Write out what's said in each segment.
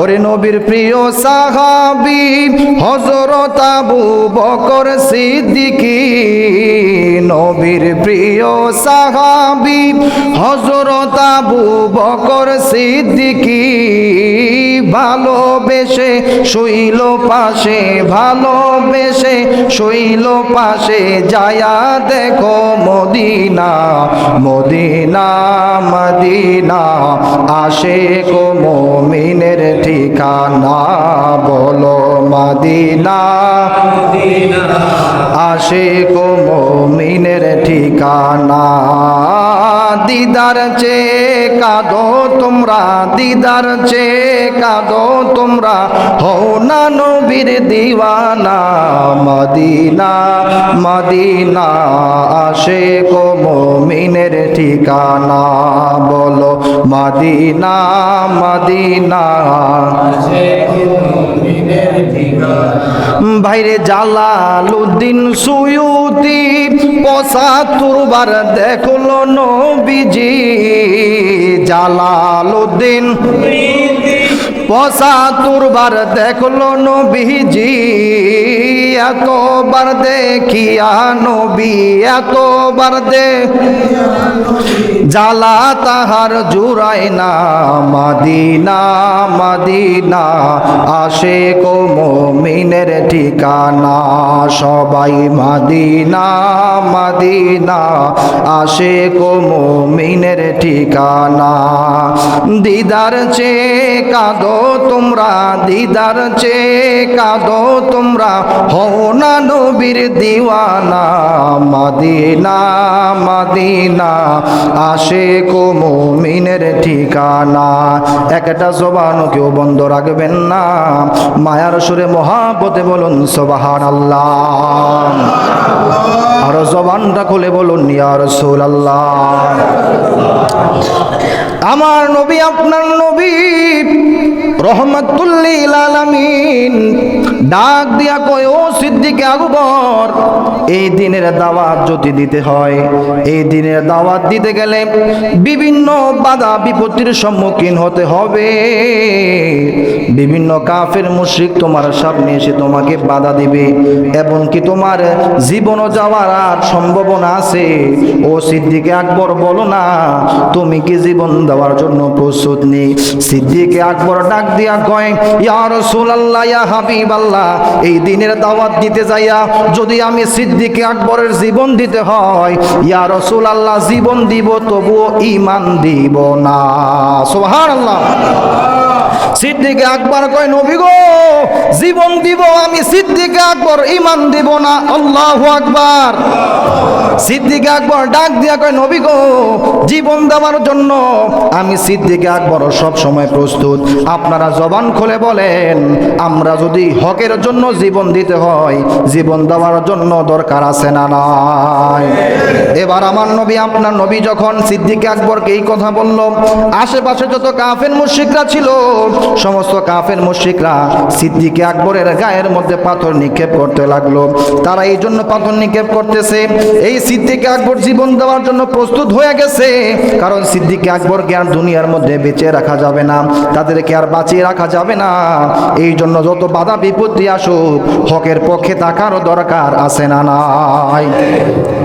ওরে নবীর প্রিয় সাহাবি হজরত আবু বকর সিদ্দিকি, নবীর প্রিয় সাহাবি হজরত আবু বকর সিদ্দিকি। ভালোবেসে শৈল পাশে, ভালোবেসে শৈল পাশে যায়া দেখো মদিনা মদিনা মদিনা। আসে কো মমিনের ঠিকানা বলো মদিনা। আসে কো মমিনের ঠিকানা। দিদার চে কাঁদো তোমরা দিদার চে কাঁদো তোমরা হও না নবীর দিওয়ানা মদিনা। মদিনা আসে কো মমিনের ঠিকানা বলো মদিনা মদিনা। ভাইরে জালালুদ্দিন সুয়ুতি পঁচাত্তর দেখল নবীজি জালালুদ্দিন পঁচাত্তর বার দেখল নবীজি, এতবার দেখিয়া নবী, এতবার দে জালা তাহার জুড়ায় না, মাদিনা মাদিনা আসে কো মমিনের ঠিকানা, সবাই মাদিনা মাদিনা আসে কো মমিনের ঠিকানা। দিদার চে কাঁদো তোমরা দিদার চে কাঁদো, তোমরা হও না নবীর দিওয়ানা। মাদিনা মাদিনা আসে কো মমিনের ঠিকানা। একটা জবান কেউ বন্ধ রাখবেন না। মায়ার সুরে মহাপতে বলুন সোবাহান আল্লাহ আরও জবানটা খুলে বলুন, ইয়া রসুল আল্লাহ আমার নবী আপনার রহমতুল্লিল আলামিন। ডাক দিয়া কয়, ও সিদ্দিকে আকবর এই দিনের দাওয়াত যদি দিতে হয়, এই দিনের দাওয়াত দিতে গেলে বিভিন্ন বাধা বিপত্তির সম্মুখীন হতে হবে। বিভিন্ন কাফের মুশরিক তোমার সামনে এসে তোমাকে বাধা দিবে এবং কি তোমার জীবনও যাওয়ার আর সম্ভাবনা আছে। ও সিদ্দিকে আকবর, বলো না, তুমি কি জীবন দেওয়ার জন্য প্রস্তুত নেই? সিদ্দিকে আকবর ডাক দিয়া কয়, ইয়া রাসূলুল্লাহ, ইয়া হাবিবাল্লাহ এই দিনের দাওয়াত দিতে যাইয়া যদি আমি সিদ্দিকে আকবরের জীবন দিতে হয়, ইয়া রসুল আল্লাহ জীবন দিব, তবুও ইমান দিব না। সোহার আল্লাহ সিদ্দিকে আকবর কয়, নবী গো, জীবন দিব, আমি সিদ্দিকে আকবর ইমান দিব না। আল্লাহু আকবার। সিদ্দিকে আকবর ডাক দিয়া কয়, নবী গো, জীবন দেওয়ার জন্য আমি সিদ্দিকে আকবর সব সময় প্রস্তুত। আপনারা জবান খুলে বলেন, আমরা যদি হকের জন্য জীবন দিতে হয়, জীবন দেওয়ার জন্য দরকার আছে না নাই? এবার আমার নবী, আপনার নবী যখন সিদ্দিকে আকবরকে এই কথা বলল, আশেপাশে যত কাফের মুশরিকরা ছিল, সমস্ত কাফের মুশরিকরা সিদ্দিকে আকবরের গায়ের মধ্যে পাথর নিক্ষেপ করতে লাগল। তারা এই জন্য পাথর নিক্ষেপ করতেছে। এই সিদ্দিকে আকবর জীবন দেওয়ার জন্য প্রস্তুত হয়ে গেছে। কারণ সিদ্দিকে আকবরকে আর দুনিয়ার মধ্যে বেঁচে রাখা যাবে না। তাদেরকে আর বাঁচিয়ে রাখা যাবে না। এই জন্য যত বাধা, বিপত্তি আসুক, হকের পক্ষে থাকারও দরকার আছে না নাই।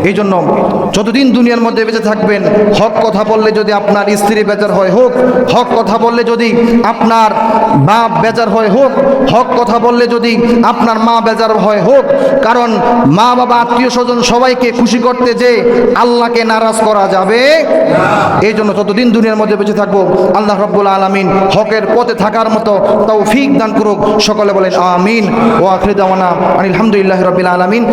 এই জন্য যতদিন দুনিয়ার মধ্যে বেঁচে থাকবেন, হক কথা বললে যদি আপনার স্ত্রী বেজার হয় হোক, হক কথা বললে যদি আপনার বাপ বেজার হয় হোক, হক কথা বললে যদি আপনার মা বেজার হয় হোক, কারণ মা বাবা আত্মীয় স্বজন সবাইকে খুশি করতে যে আল্লাহকে নারাজ করা যাবে, এই জন্য ততদিন দুনিয়ার মধ্যে বেঁচে থাকব, আল্লাহ রব্বুল আলমিন হকের পথে থাকার মতো তাও ফিক দান করুক। সকলে বলেন, আমিন। ও আখরিদাওয়ানা আলহামদুলিল্লাহ রবিল আলমিন।